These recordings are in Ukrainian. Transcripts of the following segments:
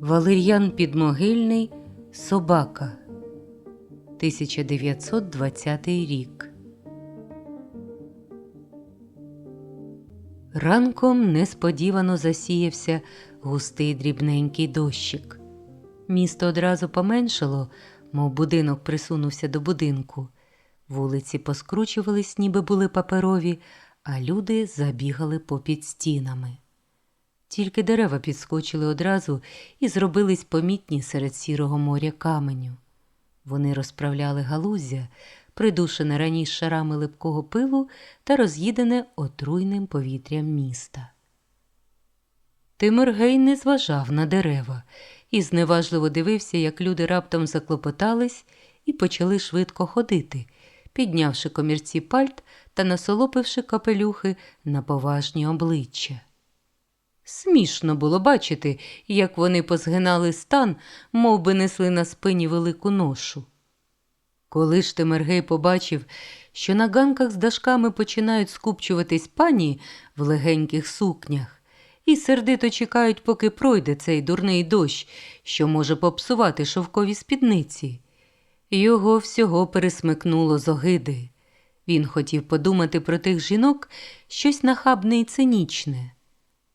Валер'ян Підмогильний Собака 1920 рік. Ранком несподівано засіявся густий дрібненький дощик. Місто одразу поменшало, мов будинок присунувся до будинку. Вулиці поскручувались, ніби були паперові, а люди забігали попід стінами. Тільки дерева підскочили одразу і зробились помітні серед сірого моря каменю. Вони розправляли галуздя, придушене раніше шарами липкого пилу та роз'їдене отруйним повітрям міста. Тимиргей не зважав на дерева і зневажливо дивився, як люди раптом заклопотались і почали швидко ходити, піднявши комірці пальт та насолопивши капелюхи на поважні обличчя. Смішно було бачити, як вони позгинали стан, мов би несли на спині велику ношу. Коли ж Темергей побачив, що на ганках з дашками починають скупчуватись пані в легеньких сукнях, і сердито чекають, поки пройде цей дурний дощ, що може попсувати шовкові спідниці, його всього пересмикнуло з огиди. Він хотів подумати про тих жінок щось нахабне і цинічне.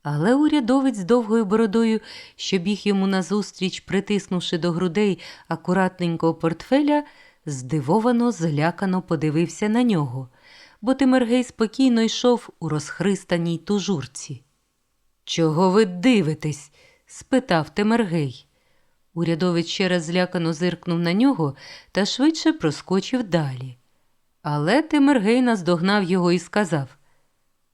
Але урядовець з довгою бородою, що біг йому назустріч, притиснувши до грудей акуратненького портфеля, здивовано, злякано подивився на нього, бо Тимергей спокійно йшов у розхристаній тужурці. Чого ви дивитесь? спитав Темергей. Урядовець ще раз злякано зиркнув на нього та швидше проскочив далі. Але Тимергей наздогнав його і сказав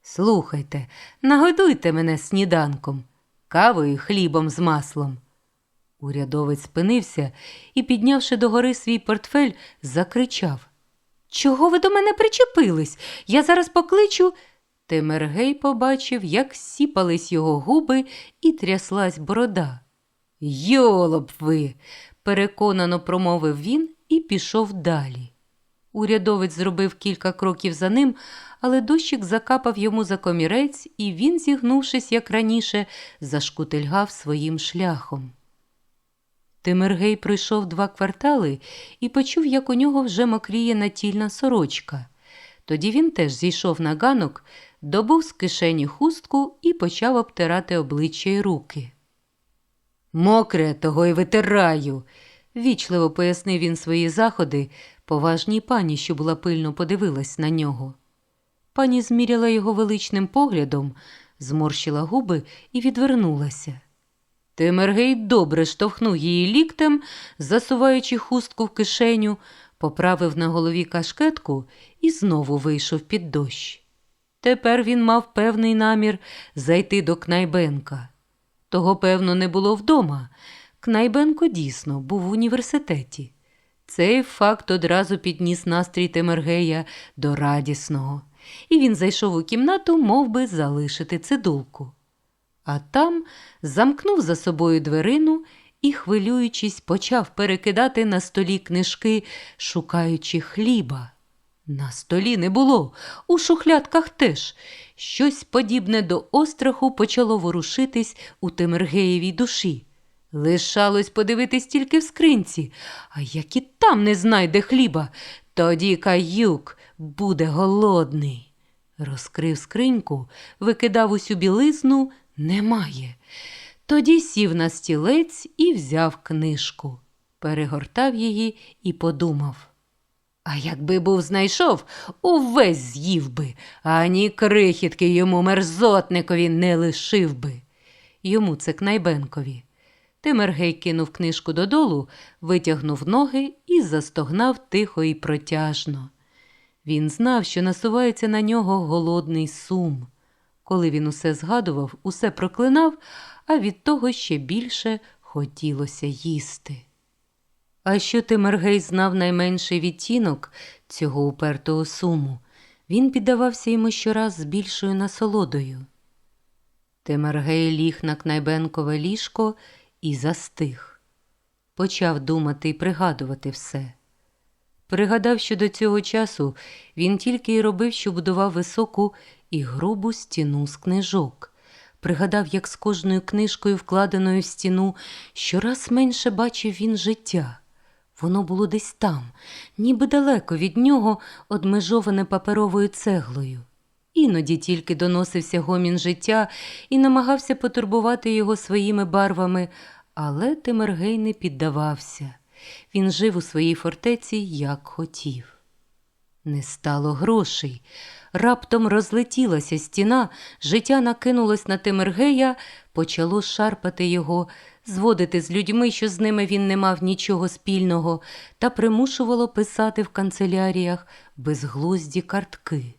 Слухайте, нагодуйте мене сніданком, кавою хлібом з маслом. Урядовець спинився і, піднявши догори свій портфель, закричав Чого ви до мене причепились? Я зараз покличу. Темергей побачив, як сіпались його губи і тряслась борода. Йолоп ви, переконано промовив він і пішов далі. Урядовець зробив кілька кроків за ним, але дощик закапав йому за комірець, і він, зігнувшись, як раніше, зашкутильгав своїм шляхом. Тимиргей пройшов два квартали і почув, як у нього вже мокріє натільна сорочка. Тоді він теж зійшов на ганок, добув з кишені хустку і почав обтирати обличчя й руки. Мокре, того й витираю, вічливо пояснив він свої заходи поважній пані, що була пильно подивилась на нього. Пані зміряла його величним поглядом, зморщила губи і відвернулася. Тимергей добре штовхнув її ліктем, засуваючи хустку в кишеню, поправив на голові кашкетку і знову вийшов під дощ. Тепер він мав певний намір зайти до Кнайбенка. Того, певно, не було вдома. Кнайбенко дійсно був в університеті. Цей факт одразу підніс настрій Темергея до радісного, і він зайшов у кімнату, мов би, залишити цидулку. А там замкнув за собою дверину і, хвилюючись, почав перекидати на столі книжки, шукаючи хліба. На столі не було, у шухлядках теж. Щось подібне до остраху почало ворушитись у Темергеєвій душі. Лишалось подивитись тільки в скринці, а як і там не знайде хліба, тоді каюк буде голодний. Розкрив скриньку, викидав усю білизну немає. Тоді сів на стілець і взяв книжку, перегортав її і подумав. А якби був знайшов, увесь з'їв би, ані крихітки йому мерзотникові не лишив би. Йому це Кнайбенкові. Тимергей кинув книжку додолу, витягнув ноги і застогнав тихо і протяжно. Він знав, що насувається на нього голодний сум. Коли він усе згадував, усе проклинав, а від того ще більше хотілося їсти. А що Тимергей знав найменший відтінок цього упертого суму, він піддавався йому щораз з більшою насолодою. Тимергей ліг на Кнайбенкове ліжко і застиг. Почав думати і пригадувати все. Пригадав, що до цього часу він тільки й робив, що будував високу і грубу стіну з книжок. Пригадав, як з кожною книжкою, вкладеною в стіну, щораз менше бачив він життя. Воно було десь там, ніби далеко від нього, одмежоване паперовою цеглою. Іноді тільки доносився гомін життя і намагався потурбувати його своїми барвами, але Тимергей не піддавався. Він жив у своїй фортеці, як хотів. Не стало грошей. Раптом розлетілася стіна, життя накинулось на Тимиргея, почало шарпати його, зводити з людьми, що з ними він не мав нічого спільного, та примушувало писати в канцеляріях безглузді картки.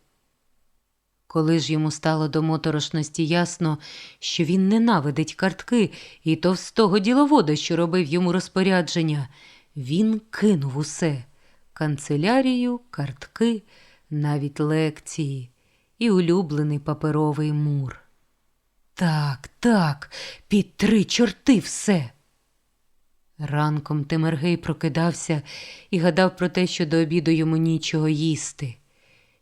Коли ж йому стало до моторошності ясно, що він ненавидить картки і товстого діловода, що робив йому розпорядження, він кинув усе канцелярію, картки, навіть лекції і улюблений паперовий мур. Так, так, під три чорти все. Ранком Тимергей прокидався і гадав про те, що до обіду йому нічого їсти.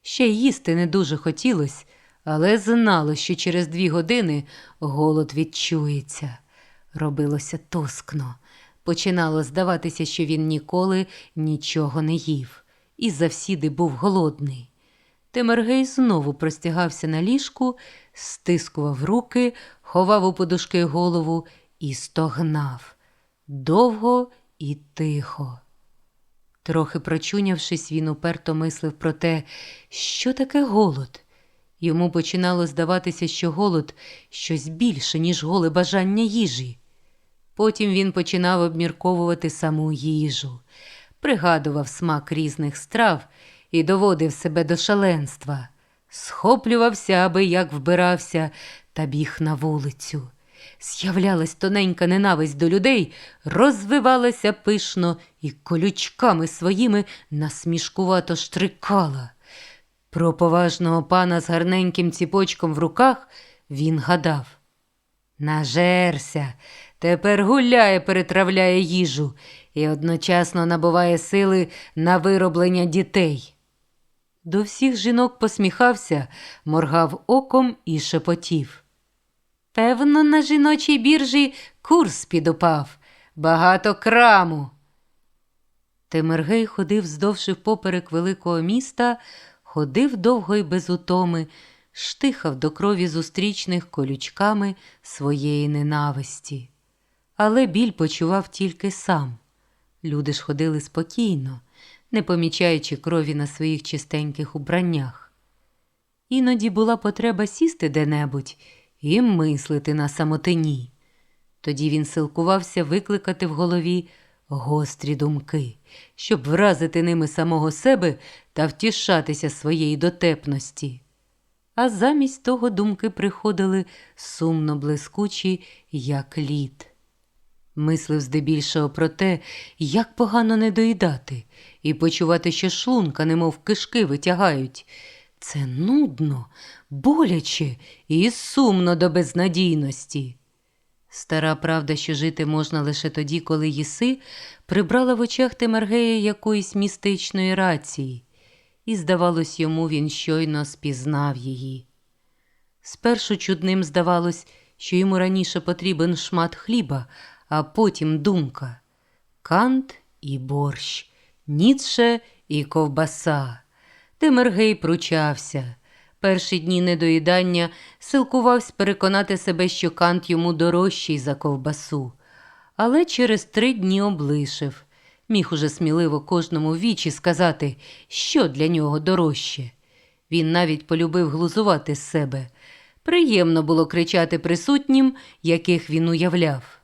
Ще їсти не дуже хотілось, але знало, що через дві години голод відчується. Робилося тоскно. Починало здаватися, що він ніколи нічого не їв, і завсіди був голодний. Тимергей знову простягався на ліжку, стискував руки, ховав у подушки голову і стогнав довго і тихо. Трохи прочунявшись, він уперто мислив про те, що таке голод. Йому починало здаватися, що голод щось більше, ніж голе бажання їжі. Потім він починав обмірковувати саму їжу, пригадував смак різних страв і доводив себе до шаленства, схоплювався, аби як вбирався, та біг на вулицю. З'являлась тоненька ненависть до людей, розвивалася пишно і колючками своїми насмішкувато штрикала. Про поважного пана з гарненьким ціпочком в руках він гадав. Нажерся, тепер гуляє, перетравляє їжу і одночасно набуває сили на вироблення дітей. До всіх жінок посміхався, моргав оком і шепотів. Певно, на жіночій біржі курс підупав, багато краму. Темергей ходив здовж і поперек великого міста, ходив довго й без утоми, штихав до крові зустрічних колючками своєї ненависті. Але біль почував тільки сам. Люди ж ходили спокійно, не помічаючи крові на своїх чистеньких убраннях. Іноді була потреба сісти де-небудь і мислити на самотині. Тоді він силкувався викликати в голові гострі думки, щоб вразити ними самого себе та втішатися своєї дотепності. А замість того думки приходили сумно блискучі, як лід. Мислив здебільшого про те, як погано не доїдати, і почувати, що шлунка, немов кишки витягають. Це нудно, боляче і сумно до безнадійності. Стара правда, що жити можна лише тоді, коли їси, прибрала в очах Темергея якоїсь містичної рації, і, здавалось, йому він щойно спізнав її. Спершу чудним здавалось, що йому раніше потрібен шмат хліба, а потім думка кант і борщ, ніцше і ковбаса. Темергей пручався. Перші дні недоїдання силкувався переконати себе, що кант йому дорожчий за ковбасу, але через три дні облишив. Міг уже сміливо кожному вічі сказати, що для нього дорожче. Він навіть полюбив глузувати з себе. Приємно було кричати присутнім, яких він уявляв.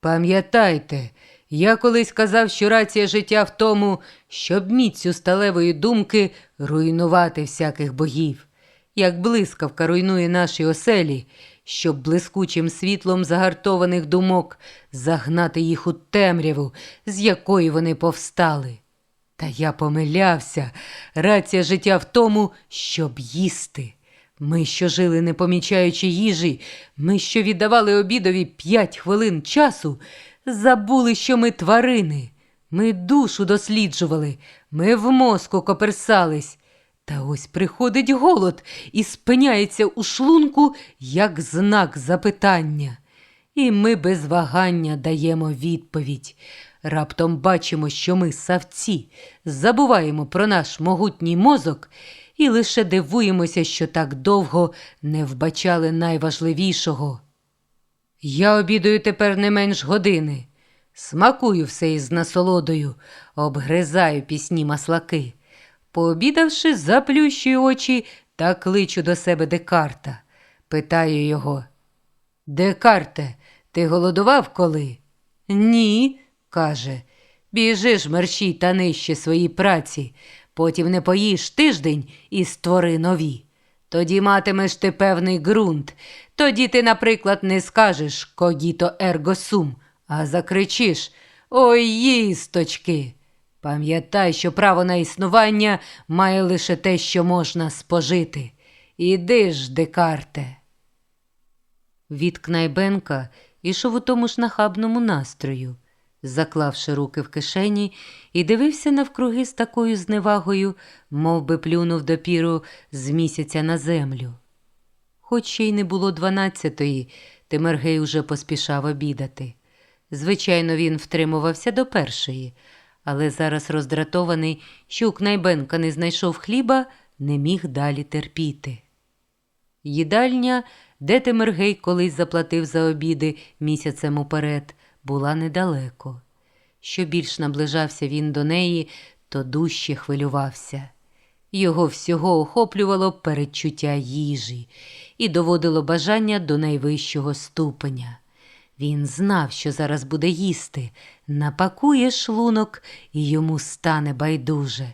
Пам'ятайте, я колись казав, що рація життя в тому, щоб міцю сталевої думки руйнувати всяких богів, як блискавка руйнує наші оселі, щоб блискучим світлом загартованих думок загнати їх у темряву, з якої вони повстали. Та я помилявся, рація життя в тому, щоб їсти. Ми, що жили, не помічаючи їжі, ми, що віддавали обідові п'ять хвилин часу, забули, що ми тварини. Ми душу досліджували, ми в мозку коперсались. Та ось приходить голод і спиняється у шлунку як знак запитання. І ми без вагання даємо відповідь. Раптом бачимо, що ми савці, забуваємо про наш могутній мозок і лише дивуємося, що так довго не вбачали найважливішого. Я обідаю тепер не менш години. Смакую все із насолодою, обгризаю пісні маслаки. Пообідавши, заплющую очі та кличу до себе Декарта. Питаю його. Декарте, ти голодував коли? Ні, каже. Біжи ж мерщій та нижче свої праці, потім не поїш тиждень і створи нові. Тоді матимеш ти певний ґрунт. Тоді ти, наприклад, не скажеш когіто ерго сум, а закричиш Ой, їсточки. Пам'ятай, що право на існування має лише те, що можна спожити. Іди ж, Декарте. Від Кнайбенка ішов у тому ж нахабному настрою, заклавши руки в кишені, і дивився навкруги з такою зневагою, мов би плюнув допіру з місяця на землю. Хоч ще й не було дванадцятої, Тимергей уже поспішав обідати. Звичайно, він втримувався до першої, але зараз роздратований, що у Кнайбенка не знайшов хліба, не міг далі терпіти. Їдальня, де Тимиргей колись заплатив за обіди місяцем уперед, була недалеко. Що більш наближався він до неї, то дужче хвилювався. Його всього охоплювало передчуття їжі і доводило бажання до найвищого ступеня. Він знав, що зараз буде їсти, напакує шлунок, і йому стане байдуже.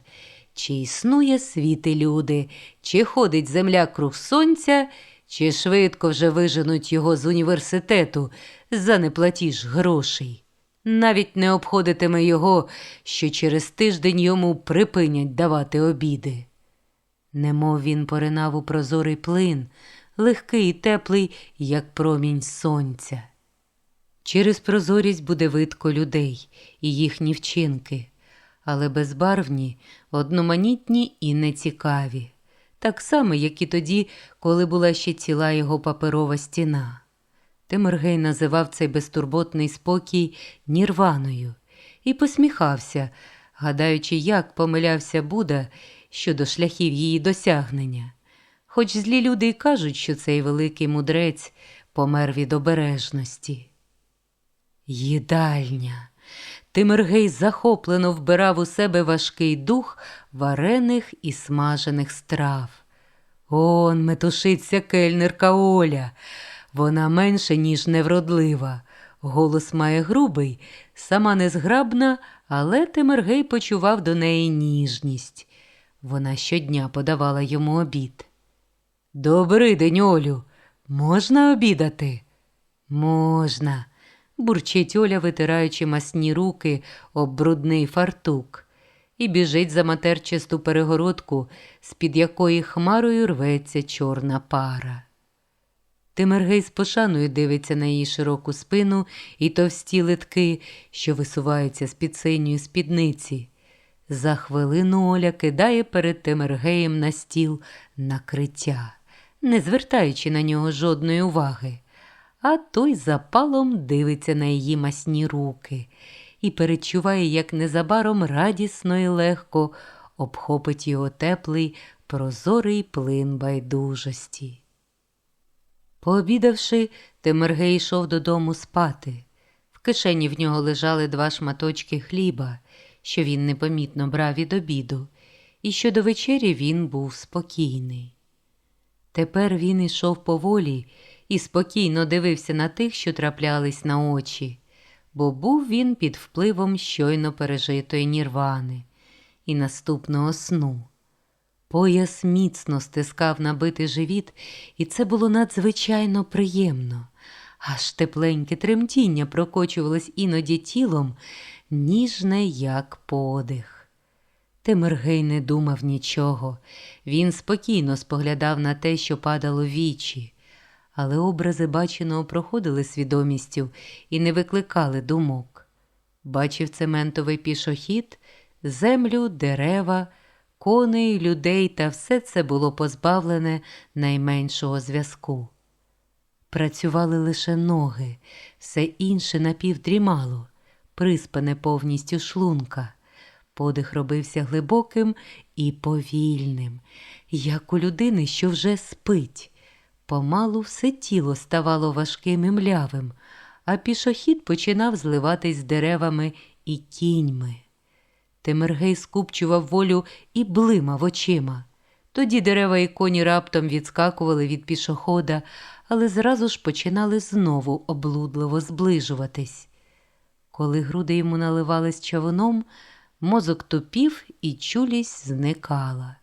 Чи існує світ і люди, чи ходить земля круг сонця, чи швидко вже виженуть його з університету за неплатіж грошей. Навіть не обходитиме його, що через тиждень йому припинять давати обіди. Немов він поринав у прозорий плин, легкий і теплий, як промінь сонця. Через прозорість буде видко людей і їхні вчинки, але безбарвні, одноманітні і нецікаві, так само, як і тоді, коли була ще ціла його паперова стіна. Тимиргей називав цей безтурботний спокій нірваною і посміхався, гадаючи, як помилявся Буда щодо шляхів її досягнення. Хоч злі люди й кажуть, що цей великий мудрець помер від обережності. Їдальня. Тимиргей захоплено вбирав у себе важкий дух варених і смажених страв. Он метушиться кельнерка Оля. Вона менше, ніж невродлива. Голос має грубий, сама незграбна, але Тимиргей почував до неї ніжність. Вона щодня подавала йому обід. Добрий день, Олю. Можна обідати? Можна бурчить Оля, витираючи масні руки об брудний фартук, і біжить за матерчасту перегородку, з-під якої хмарою рветься чорна пара. Тимергей з пошаною дивиться на її широку спину і товсті литки, що висуваються з під синьої спідниці. За хвилину Оля кидає перед Тимергеєм на стіл накриття, не звертаючи на нього жодної уваги а той запалом дивиться на її масні руки і перечуває, як незабаром радісно і легко обхопить його теплий, прозорий плин байдужості. Пообідавши, Темергей йшов додому спати. В кишені в нього лежали два шматочки хліба, що він непомітно брав від обіду, і що до вечері він був спокійний. Тепер він ішов поволі і спокійно дивився на тих, що траплялись на очі, бо був він під впливом щойно пережитої нірвани і наступного сну. Пояс міцно стискав набитий живіт, і це було надзвичайно приємно. Аж тепленьке тремтіння прокочувалось іноді тілом, ніжне, як подих. Темергей не думав нічого. Він спокійно споглядав на те, що падало вічі але образи баченого проходили свідомістю і не викликали думок. Бачив цементовий пішохід, землю, дерева, коней, людей, та все це було позбавлене найменшого зв'язку. Працювали лише ноги, все інше напівдрімало, приспане повністю шлунка. Подих робився глибоким і повільним, як у людини, що вже спить. Помалу все тіло ставало важким і млявим, а пішохід починав зливатись деревами і кіньми. Темергей скупчував волю і блимав очима. Тоді дерева і коні раптом відскакували від пішохода, але зразу ж починали знову облудливо зближуватись. Коли груди йому наливались човуном, мозок тупів і чулість зникала.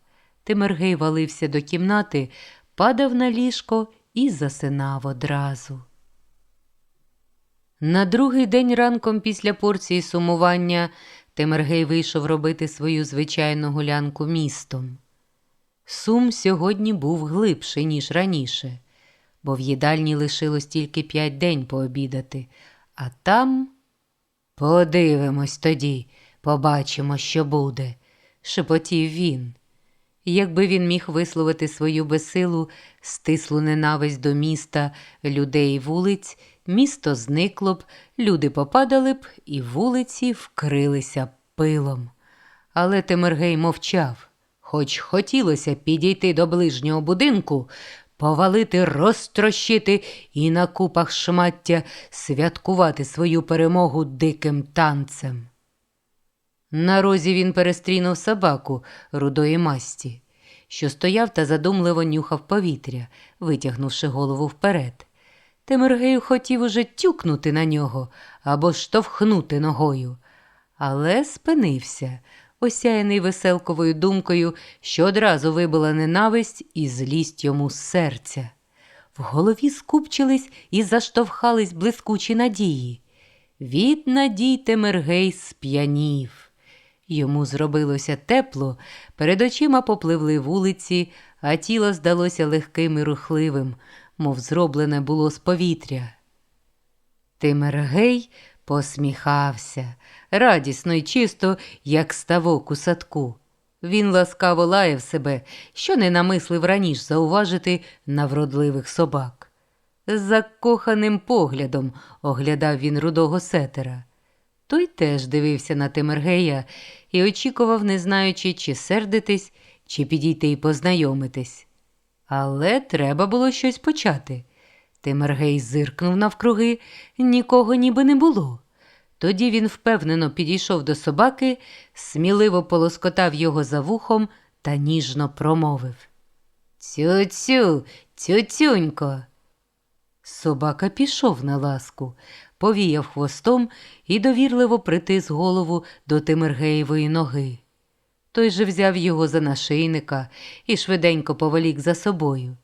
Тимергей валився до кімнати, падав на ліжко і засинав одразу. На другий день ранком після порції сумування Темергей вийшов робити свою звичайну гулянку містом. Сум сьогодні був глибший, ніж раніше, бо в їдальні лишилось тільки п'ять день пообідати, а там подивимось тоді, побачимо, що буде, шепотів він. Якби він міг висловити свою безсилу, стислу ненависть до міста, людей і вулиць, місто зникло б, люди попадали б і вулиці вкрилися пилом. Але Темергей мовчав, хоч хотілося підійти до ближнього будинку, повалити, розтрощити і на купах шмаття святкувати свою перемогу диким танцем. На розі він перестрінув собаку рудої масті, що стояв та задумливо нюхав повітря, витягнувши голову вперед. Темергею хотів уже тюкнути на нього або штовхнути ногою, але спинився, осяяний веселковою думкою, що одразу вибила ненависть і злість йому з серця. В голові скупчились і заштовхались блискучі надії. Від надій Темергей сп'янів. Йому зробилося тепло, перед очима попливли вулиці, а тіло здалося легким і рухливим, мов зроблене було з повітря. Тимергей посміхався, радісно й чисто, як ставок у садку. Він ласкаво лаяв себе, що не намислив раніше зауважити на вродливих собак. З закоханим поглядом оглядав він рудого сетера. Той теж дивився на Темергея і очікував, не знаючи, чи сердитись, чи підійти й познайомитись. Але треба було щось почати. Темергей зиркнув навкруги, нікого ніби не було. Тоді він впевнено підійшов до собаки, сміливо полоскотав його за вухом та ніжно промовив Цю-цю, цю-цюнько. Собака пішов на ласку, повіяв хвостом і довірливо притис голову до Тимиргеєвої ноги. Той же взяв його за нашийника і швиденько поволік за собою.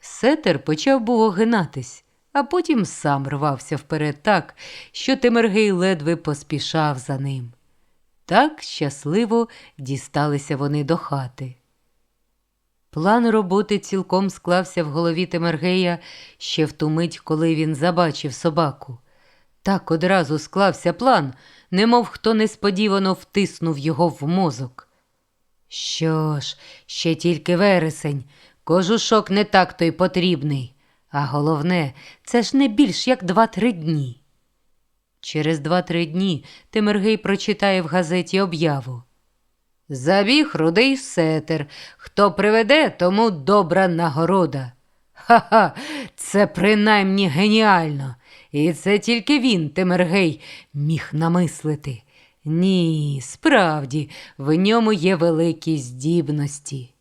Сетер почав був огинатись, а потім сам рвався вперед так, що Тимиргей ледве поспішав за ним. Так щасливо дісталися вони до хати. План роботи цілком склався в голові Темергея ще в ту мить, коли він забачив собаку. Так одразу склався план, немов хто несподівано втиснув його в мозок. Що ж, ще тільки вересень, кожушок не так то й потрібний, а головне, це ж не більш як два-три дні. Через два-три дні Темергей прочитає в газеті об'яву. Забіг рудий сетер. Хто приведе, тому добра нагорода. Ха-ха, це принаймні геніально. І це тільки він, Темергей, міг намислити. Ні, справді, в ньому є великі здібності.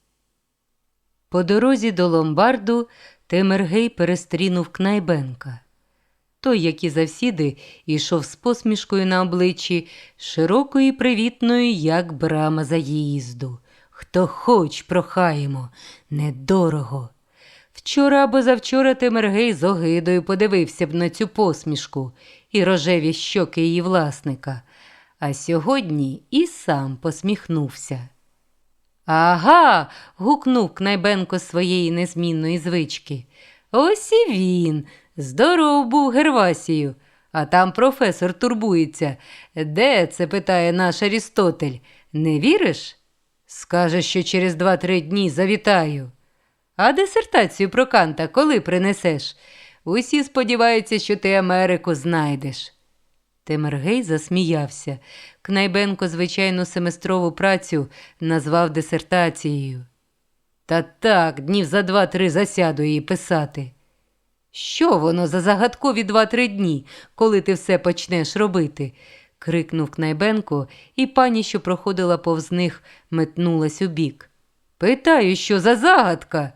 По дорозі до ломбарду Темергей перестрінув Кнайбенка. Той, як і завсіди, ішов з посмішкою на обличчі, широкою і привітною, як брама заїзду. Хто хоч прохаємо, недорого. Вчора або завчора Темергей з огидою подивився б на цю посмішку і рожеві щоки її власника, а сьогодні і сам посміхнувся. Ага. гукнув Кнайбенко своєї незмінної звички. Ось і він. Здоров був Гервасію. А там професор турбується. Де це питає наш Арістотель? Не віриш? Скаже, що через два-три дні завітаю. А дисертацію про Канта коли принесеш? Усі сподіваються, що ти Америку знайдеш. Темергей засміявся. Кнайбенко звичайну семестрову працю назвав дисертацією. Та так, днів за два-три засяду її писати. Що воно за загадкові два-три дні, коли ти все почнеш робити? крикнув Кнайбенко, і пані, що проходила повз них, метнулась у бік. Питаю, що за загадка?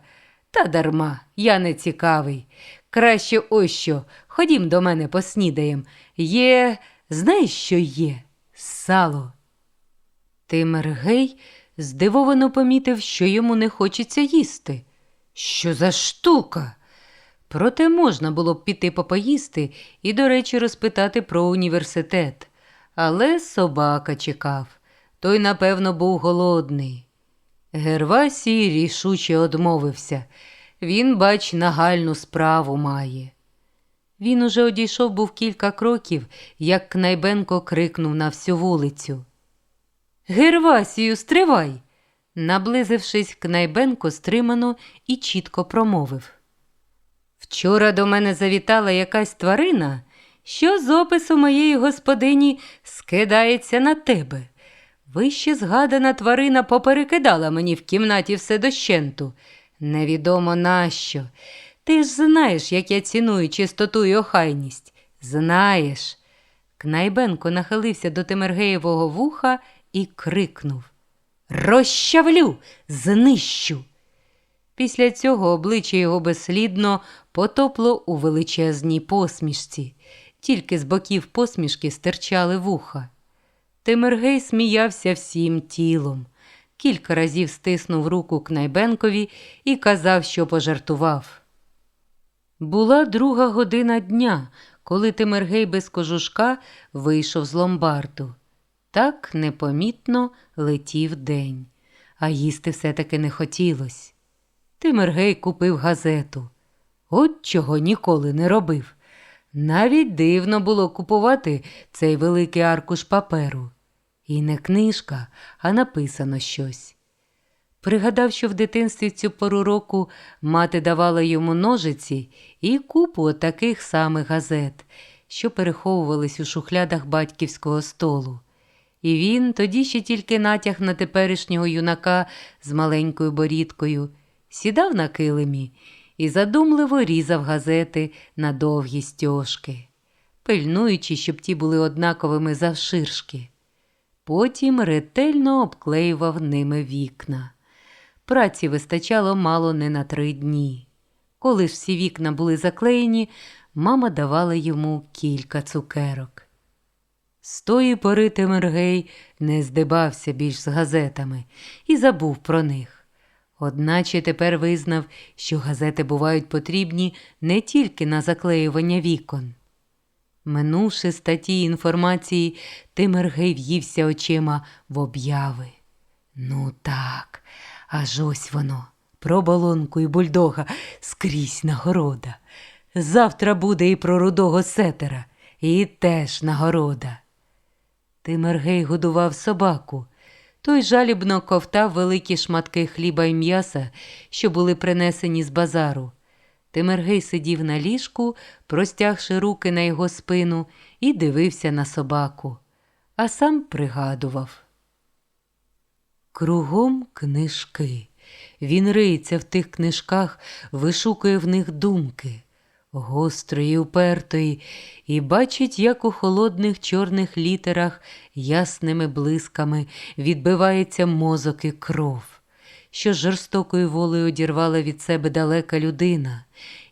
Та дарма, я не цікавий. Краще ось що. Ходім до мене поснідаєм. Є, знаєш, що є? Сало. Тимергей здивовано помітив, що йому не хочеться їсти. Що за штука? Проте можна було б піти попоїсти і, до речі, розпитати про університет. Але собака чекав. Той, напевно, був голодний. Гервасій рішуче одмовився. Він, бач, нагальну справу має. Він уже одійшов був кілька кроків, як Кнайбенко крикнув на всю вулицю. Гервасію, стривай. Наблизившись, Кнайбенко стримано і чітко промовив. Вчора до мене завітала якась тварина, що з опису моєї господині скидається на тебе. Вище згадана тварина поперекидала мені в кімнаті все дощенту. Невідомо нащо. Ти ж знаєш, як я ціную чистоту і охайність. Знаєш. Кнайбенко нахилився до Тимергеєвого вуха і крикнув Розчавлю, знищу. Після цього обличчя його безслідно потопло у величезній посмішці, тільки з боків посмішки стирчали вуха. Тимиргей сміявся всім тілом, кілька разів стиснув руку Кнайбенкові і казав, що пожартував. Була друга година дня, коли Тимиргей без кожушка вийшов з ломбарду. Так непомітно летів день, а їсти все-таки не хотілось. Тимиргей купив газету. От чого ніколи не робив. Навіть дивно було купувати цей великий аркуш паперу. І не книжка, а написано щось. Пригадав, що в дитинстві цю пору року мати давала йому ножиці і купу таких самих газет, що переховувались у шухлядах батьківського столу. І він, тоді ще тільки натяг на теперішнього юнака з маленькою борідкою, сідав на килимі і задумливо різав газети на довгі стьожки, пильнуючи, щоб ті були однаковими завширшки. Потім ретельно обклеював ними вікна. Праці вистачало мало не на три дні. Коли ж всі вікна були заклеєні, мама давала йому кілька цукерок. З тої пори Темергей не здибався більш з газетами і забув про них. Одначе тепер визнав, що газети бувають потрібні не тільки на заклеювання вікон. Минувши статті інформації, Тимергей в'ївся очима в обяви. Ну так, аж ось воно, про балонку і бульдога скрізь нагорода. Завтра буде і про рудого сетера, і теж нагорода. Тимергей годував собаку. Той жалібно ковтав великі шматки хліба і м'яса, що були принесені з базару. Тимергей сидів на ліжку, простягши руки на його спину, і дивився на собаку, а сам пригадував. Кругом книжки. Він риється в тих книжках, вишукує в них думки, гострої, упертої, і бачить, як у холодних чорних літерах ясними блисками відбивається мозок і кров, що жорстокою волею одірвала від себе далека людина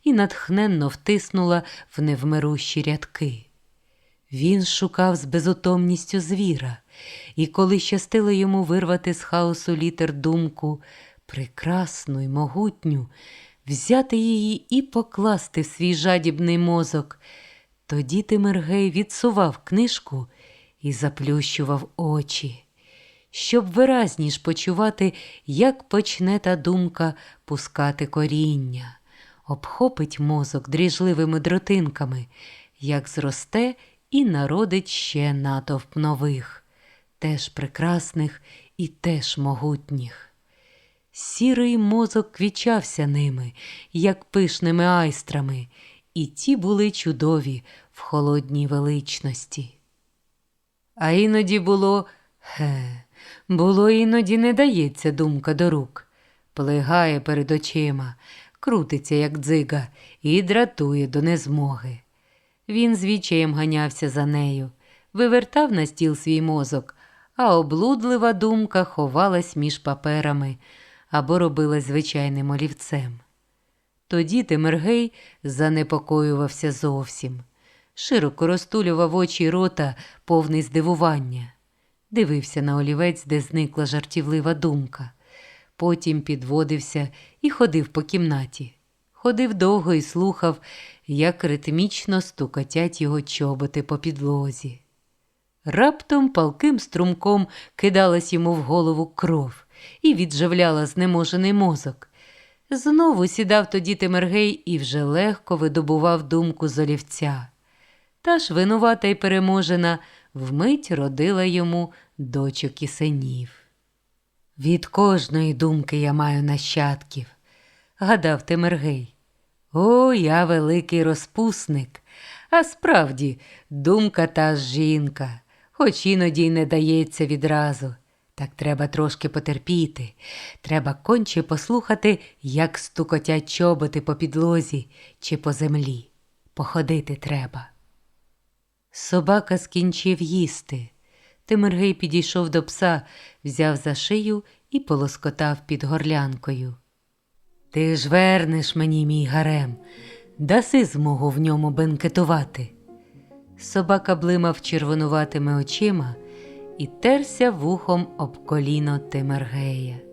і натхненно втиснула в невмирущі рядки. Він шукав з безутомністю звіра, і коли щастило йому вирвати з хаосу літер думку, прекрасну й могутню, взяти її і покласти в свій жадібний мозок, тоді Тимиргей відсував книжку і заплющував очі, щоб виразніш почувати, як почне та думка пускати коріння, обхопить мозок дріжливими дротинками, як зросте і народить ще натовп нових, теж прекрасних і теж могутніх. Сірий мозок квічався ними, як пишними айстрами, і ті були чудові в холодній величності. А іноді було, ге, було іноді не дається думка до рук, плигає перед очима, крутиться, як дзига, і дратує до незмоги. Він звічаєм ганявся за нею, вивертав на стіл свій мозок, а облудлива думка ховалась між паперами або робилась звичайним олівцем. Тоді Темергей занепокоювався зовсім, широко розтулював очі рота, повний здивування, дивився на олівець, де зникла жартівлива думка. Потім підводився і ходив по кімнаті. Ходив довго і слухав, як ритмічно стукотять його чоботи по підлозі. Раптом палким струмком кидалась йому в голову кров і відживляла знеможений мозок. Знову сідав тоді Темергей і вже легко видобував думку з олівця. Та ж винувата й переможена вмить родила йому дочок і синів. Від кожної думки я маю нащадків, гадав Темергей. О, я великий розпусник, а справді думка та жінка, хоч іноді й не дається відразу. Так треба трошки потерпіти, треба конче послухати, як стукотять чоботи по підлозі чи по землі. Походити треба. Собака скінчив їсти. Тимиргей підійшов до пса, взяв за шию і полоскотав під горлянкою. Ти ж вернеш мені, мій гарем, даси змогу в ньому бенкетувати. Собака блимав червонуватими очима і терся вухом об коліно Тимергея.